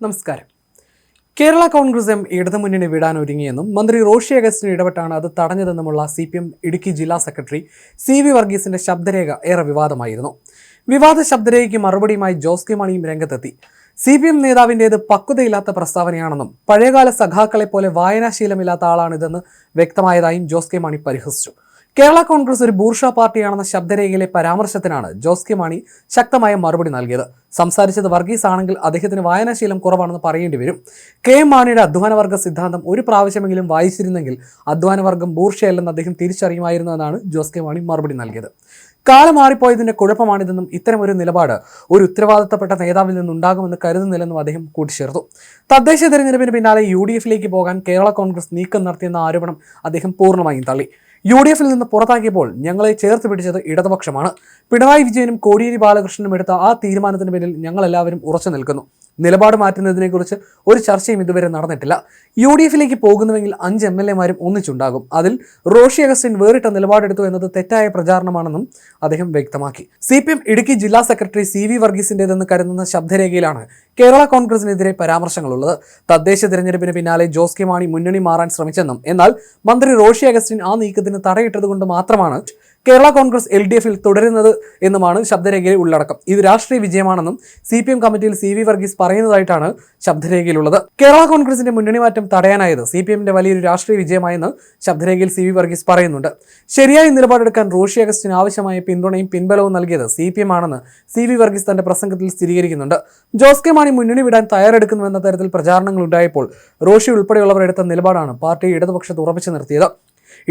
നമസ്കാരം. കേരള കോൺഗ്രസ് എം ഇടതുമുന്നണി വിടാൻ ഒരുങ്ങിയെന്നും മന്ത്രി റോഷി അഗസ്റ്റിന് ഇടപെട്ടാണ് അത് തടഞ്ഞതെന്നുമുള്ള സി പി എം ഇടുക്കി ജില്ലാ സെക്രട്ടറി സി വി വർഗീസിന്റെ ശബ്ദരേഖ ഏറെ വിവാദമായിരുന്നു. വിവാദ ശബ്ദരേഖയ്ക്ക് മറുപടിയുമായി ജോസ് കെ മണിയും രംഗത്തെത്തി. സി പി എം നേതാവിന്റേത് പക്വതയില്ലാത്ത പ്രസ്താവനയാണെന്നും പഴയകാല സഖാക്കളെ പോലെ വായനാശീലമില്ലാത്ത ആളാണിതെന്ന് വ്യക്തമായതായും ജോസ് കെ മണി പരിഹസിച്ചു. കേരള കോൺഗ്രസ് ഒരു ബൂർഷ പാർട്ടിയാണെന്ന ശബ്ദരേഖയിലെ പരാമർശത്തിനാണ് ജോസ് കെ മാണി ശക്തമായ മറുപടി നൽകിയത്. സംസാരിച്ചത് വർഗീസ് ആണെങ്കിൽ അദ്ദേഹത്തിന് വായനാശീലം കുറവാണെന്ന് പറയേണ്ടി വരും. കെ എം മാണിയുടെ അധ്വാനവർഗ സിദ്ധാന്തം ഒരു പ്രാവശ്യമെങ്കിലും വായിച്ചിരുന്നെങ്കിൽ അധ്വാനവർഗം ബൂർഷയല്ലെന്ന് അദ്ദേഹം തിരിച്ചറിയുമായിരുന്നു എന്നാണ് ജോസ് കെ മാണി മറുപടി നൽകിയത്. കാലം മാറിപ്പോയതിന്റെ കുഴപ്പമാണിതെന്നും ഇത്തരമൊരു നിലപാട് ഒരു ഉത്തരവാദിത്തപ്പെട്ട നേതാവിൽ നിന്നുണ്ടാകുമെന്ന് കരുതുന്നില്ലെന്നും അദ്ദേഹം കൂട്ടിച്ചേർത്തു. തദ്ദേശ തെരഞ്ഞെടുപ്പിന് പിന്നാലെ യു ഡി എഫിലേക്ക് പോകാൻ കേരള കോൺഗ്രസ് നീക്കം നടത്തിയെന്ന ആരോപണം അദ്ദേഹം പൂർണമായും തള്ളി. യു ഡി എഫിൽ നിന്ന് പുറത്താക്കിയപ്പോൾ ഞങ്ങളെ ചേർത്ത് പിടിച്ചത് ഇടതുപക്ഷമാണ്. പിണറായി വിജയനും കോടിയേരി ബാലകൃഷ്ണനും എടുത്ത ആ തീരുമാനത്തിന് പിന്നിൽ ഞങ്ങളെല്ലാവരും ഉറച്ചു നിൽക്കുന്നു. നിലപാട് മാറ്റുന്നതിനെക്കുറിച്ച് ഒരു ചർച്ചയും ഇതുവരെ നടന്നിട്ടില്ല. യു ഡി എഫിലേക്ക് പോകുന്നുവെങ്കിൽ അഞ്ച് എം എൽ എമാരും ഒന്നിച്ചുണ്ടാകും. അതിൽ റോഷി അഗസ്റ്റിൻ വേറിട്ട നിലപാടെടുത്തു എന്നത് തെറ്റായ പ്രചാരണമാണെന്നും അദ്ദേഹം വ്യക്തമാക്കി. സി പി എം ഇടുക്കി ജില്ലാ സെക്രട്ടറി സി വി വർഗീസിന്റെതെന്ന് കരുതുന്ന ശബ്ദരേഖയിലാണ് കേരള കോൺഗ്രസിനെതിരെ പരാമർശങ്ങളുള്ളത്. തദ്ദേശ തിരഞ്ഞെടുപ്പിന് പിന്നാലെ ജോസ് കെ മാണി മുന്നണി മാറാൻ ശ്രമിച്ചെന്നും എന്നാൽ മന്ത്രി റോഷി അഗസ്റ്റിൻ ആ നീക്കത്തിന് തടയിട്ടതുകൊണ്ട് മാത്രമാണ് കേരള കോൺഗ്രസ് എൽ ഡി എഫിൽ തുടരുന്നത് എന്നുമാണ് ശബ്ദരേഖയിൽ ഉള്ളടക്കം. ഇത് രാഷ്ട്രീയ വിജയമാണെന്നും സി പി എം കമ്മിറ്റിയിൽ സി വി വർഗീസ് പറയുന്നതായിട്ടാണ് ശബ്ദരേഖയിലുള്ളത്. കേരള കോൺഗ്രസിന്റെ മുന്നണി മാറ്റം തടയാനായത് സി പി എമ്മിന്റെ വലിയൊരു രാഷ്ട്രീയ വിജയമായെന്ന് ശബ്ദരേഖയിൽ സി വി വർഗീസ് പറയുന്നുണ്ട്. ശരിയായ നിലപാടെടുക്കാൻ റോഷി അഗസ്റ്റിന് ആവശ്യമായ പിന്തുണയും പിൻബലവും നൽകിയത് സി പി എം ആണെന്ന് സി വി വർഗീസ് തന്റെ പ്രസംഗത്തിൽ സ്ഥിരീകരിക്കുന്നുണ്ട്. ജോസ് കെ മാണി മുന്നണി വിടാൻ തയ്യാറെടുക്കുന്നുവെന്ന തരത്തിൽ പ്രചാരണങ്ങൾ ഉണ്ടായപ്പോൾ റോഷി ഉൾപ്പെടെയുള്ളവർ എടുത്ത നിലപാടാണ് പാർട്ടി ഇടതുപക്ഷത്ത് ഉറപ്പിച്ചു നിർത്തിയത്.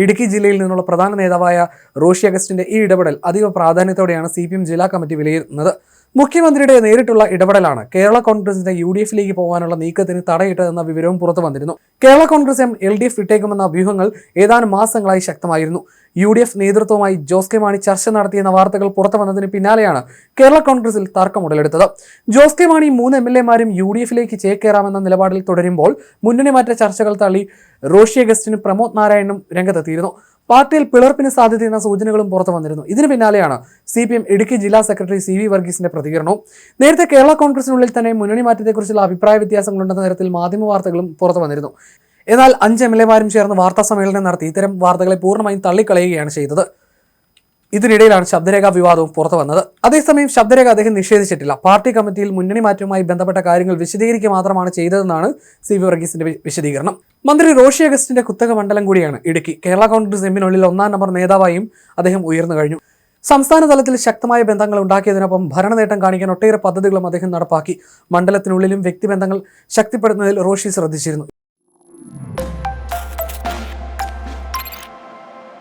ഇടുക്കി ജില്ലയിൽ നിന്നുള്ള പ്രധാന നേതാവായ റോഷി അഗസ്റ്റിന്റെ ഈ ഇടപെടൽ അതീവ പ്രാധാന്യത്തോടെയാണ് സി ജില്ലാ കമ്മിറ്റി വിലയിരുത്തുന്നത്. മുഖ്യമന്ത്രിയുടെ നേരിട്ടുള്ള ഇടപെടലാണ് കേരള കോൺഗ്രസിന്റെ യു ഡി എഫിലേക്ക് പോകാനുള്ള നീക്കത്തിന് തടയിട്ടതെന്ന വിവരവും പുറത്തു വന്നിരുന്നു. Kerala Congress M L D F വിട്ടേക്കുമെന്ന വ്യൂഹങ്ങൾ ഏതാനും മാസങ്ങളായി ശക്തമായിരുന്നു. യു ഡി എഫ് നേതൃത്വവുമായി ജോസ് കെ മാണി ചർച്ച നടത്തിയെന്ന വാർത്തകൾ പുറത്തു വന്നതിന് പിന്നാലെയാണ് കേരള കോൺഗ്രസിൽ തർക്കം ഉടലെടുത്തത്. ജോസ് കെ മാണി മൂന്ന് എം എൽ എമാരും യു ഡി എഫിലേക്ക് ചേക്കേറാമെന്ന നിലപാടിൽ തുടരുമ്പോൾ മുന്നണി മാറ്റ ചർച്ചകൾ തള്ളി റോഷി അഗസ്റ്റിനും പ്രമോദ് നാരായണനും രംഗത്തെത്തിയിരുന്നു. പാർട്ടിയിൽ പിളർപ്പിന് സാധ്യതയെന്ന സൂചനകളും പുറത്തു വന്നിരുന്നു. ഇതിന് പിന്നാലെയാണ് സി പി എം ഇടുക്കി ജില്ലാ സെക്രട്ടറി സി വി വർഗീസിന്റെ പ്രതികരണവും. നേരത്തെ കേരള കോൺഗ്രസിനുള്ളിൽ തന്നെ മുന്നണി മാറ്റത്തെക്കുറിച്ചുള്ള അഭിപ്രായ വ്യത്യാസങ്ങളുണ്ടെന്ന തരത്തിൽ മാധ്യമ വാർത്തകളും പുറത്തു വന്നിരുന്നു. എന്നാൽ അഞ്ച് എം എൽ എമാരും ചേർന്ന് വാർത്താ സമ്മേളനം നടത്തി. ഇത്തരം വാർത്തകളെ പൂർണമായും തള്ളിക്കളയുകയാണ് ചെയ്തത്. ഇതിനിടയിലാണ് ശബ്ദരേഖ വിവാദവും പുറത്തു വന്നത്. അതേസമയം ശബ്ദരേഖ അദ്ദേഹം നിഷേധിച്ചിട്ടില്ല. പാർട്ടി കമ്മിറ്റിയിൽ മുന്നണി മാറ്റവുമായി ബന്ധപ്പെട്ട കാര്യങ്ങൾ വിശദീകരിക്കുക മാത്രമാണ് ചെയ്തതെന്നാണ് സി വി വർഗീസിന്റെ വിശദീകരണം. മന്ത്രി റോഷി അഗസ്റ്റിന്റെ കുത്തക മണ്ഡലം കൂടിയാണ് ഇടുക്കി. കേരള കോൺഗ്രസ് എമ്മിനുള്ളിൽ ഒന്നാം നമ്പർ നേതാവായും അദ്ദേഹം ഉയർന്നു കഴിഞ്ഞു. സംസ്ഥാന തലത്തിൽ ശക്തമായ ബന്ധങ്ങൾ ഉണ്ടാക്കിയതിനൊപ്പം ഭരണനേട്ടം കാണിക്കാൻ ഒട്ടേറെ പദ്ധതികളും അദ്ദേഹം നടപ്പാക്കി. മണ്ഡലത്തിനുള്ളിലും വ്യക്തിബന്ധങ്ങൾ ശക്തിപ്പെടുത്തുന്നതിൽ റോഷി ശ്രദ്ധിച്ചിരുന്നു.